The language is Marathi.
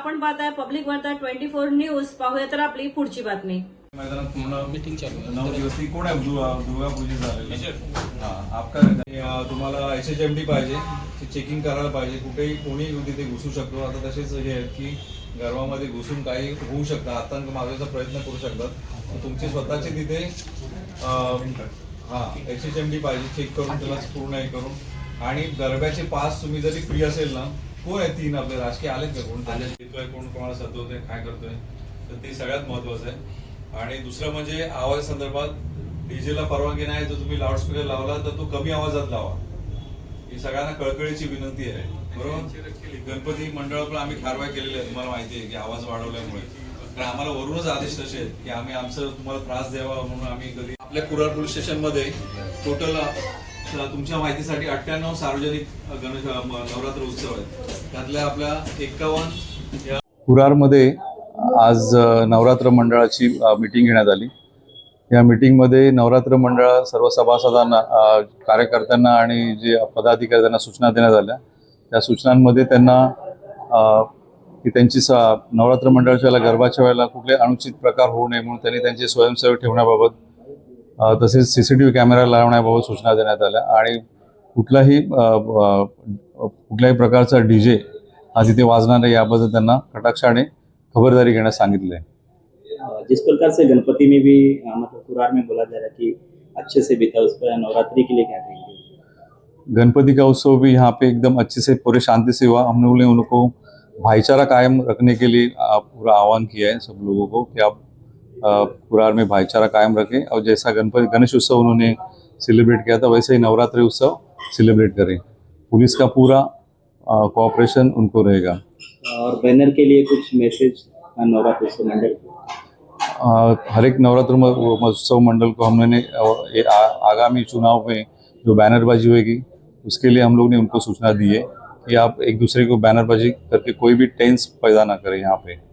आपण पाहताय पब्लिक वार्ता ट्वेंटी फोर न्यूज पाहूया तर आपली पुढची बातमी. मैदानात पूर्ण मीटिंग चालू आहे. नऊ दिवस कोण आहे? दुर्गा दुर्गा पूजी झालेली हा आपका अं, तुम्हाला एच एच एम डी पाहिजे ते चेकिंग करायला पाहिजे. कुठेही कोणी तिथे घुसू शकतो. आता तसेच हे आहेत की गर्भामध्ये घुसून काही होऊ शकतं. आतंक मागण्याचा प्रयत्न करू शकतात. तर तुमची स्वतःची तिथे अं, हा एच एच एम डी पाहिजे. चेक करून त्याला पूर्ण हे करून. आणि गरब्याचे पास तुम्ही जरी फ्री असेल ना कोण आहे तीन आपले राजकीय आलेत का कोण? त्याच्यात येतोय कोण? कोणाला सतवतोय? काय करतोय? तर ते सगळ्यात महत्वाचं आहे. आणि दुसरं म्हणजे आवाज संदर्भात डीजेला परवानगी नाही जर तुम्ही लाऊडस्पीकर लावला तर तो कमी आवाजात लावा. ही सगळ्यांना कळकळीची विनंती आहे. बरोबर? गणपती मंडळ पण आम्ही कारवाई केलेली आहे तुम्हाला माहिती आहे की आवाज वाढवल्यामुळे. कारण आम्हाला वरूनच आदेश तसे आहेत की आम्ही आमचं तुम्हाला त्रास द्यावा म्हणून आम्ही कधी आपल्या कुरार पोलीस स्टेशनमध्ये टोटल तुमच्या माहितीसाठी अठ्ठ्याण्णव सार्वजनिक गणेश नवरात्र उत्सव आहेत. त्यातल्या आपल्या एक्कावन्न कुरारमध्ये आज नवरात्र मंडळाची मीटिंग घेण्यात आली. या मीटिंगमध्ये नवरात्र मंडळ सर्व सभासदांना कार्यकर्त्यांना आणि जे पदाधिकारी त्यांना सूचना देण्यात आल्या. त्या सूचनांमध्ये त्यांना की त्यांची नवरात्र मंडळाच्या वेळेला गरबाच्या वेळेला कुठले अनुचित प्रकार होऊ नये म्हणून त्यांनी त्यांचे स्वयंसेवक ठेवण्याबाबत तसेच C C T V camera लावण्याबाबत सूचना देण्यात आल्या आणि कुठलाही कुठल्याही प्रकारचा डी जे हा तिथे वाजणार नाही याबद्दल त्यांना कटाक्षाने खबरदारी घेण्यास सांगितलं. आहे जिस प्रकार से गणपति में भी मतलब कुरार में बोला जा रहा है कि अच्छे से बीता उस पर नवरात्रि के लिए क्या कहेंगे? गणपति का उत्सव भी यहाँ पे एकदम अच्छे से पूरे शांति से हुआ। हम लोगों ने उनको भाईचारा कायम रखने के लिए पूरा आह्वान किया है सब लोगों को कि आप आ, कुरार में भाईचारा कायम रखें। और जैसा गणपति गणेश उत्सव उन्होंने सेलिब्रेट किया था वैसे ही नवरात्रि उत्सव सेलिब्रेट करें। पुलिस का पूरा कोऑपरेशन उनको रहेगा। और बैनर के लिए कुछ मैसेज नवरात्र उत्सव मंडल हर एक नवरात्र महोत्सव मंडल को हमने आगामी चुनाव में जो बैनरबाजी होगी उसके लिए हम लोग ने उनको सूचना दी है कि आप एक दूसरे को बैनरबाजी करके कोई भी टेंस पैदा ना करें यहाँ पे।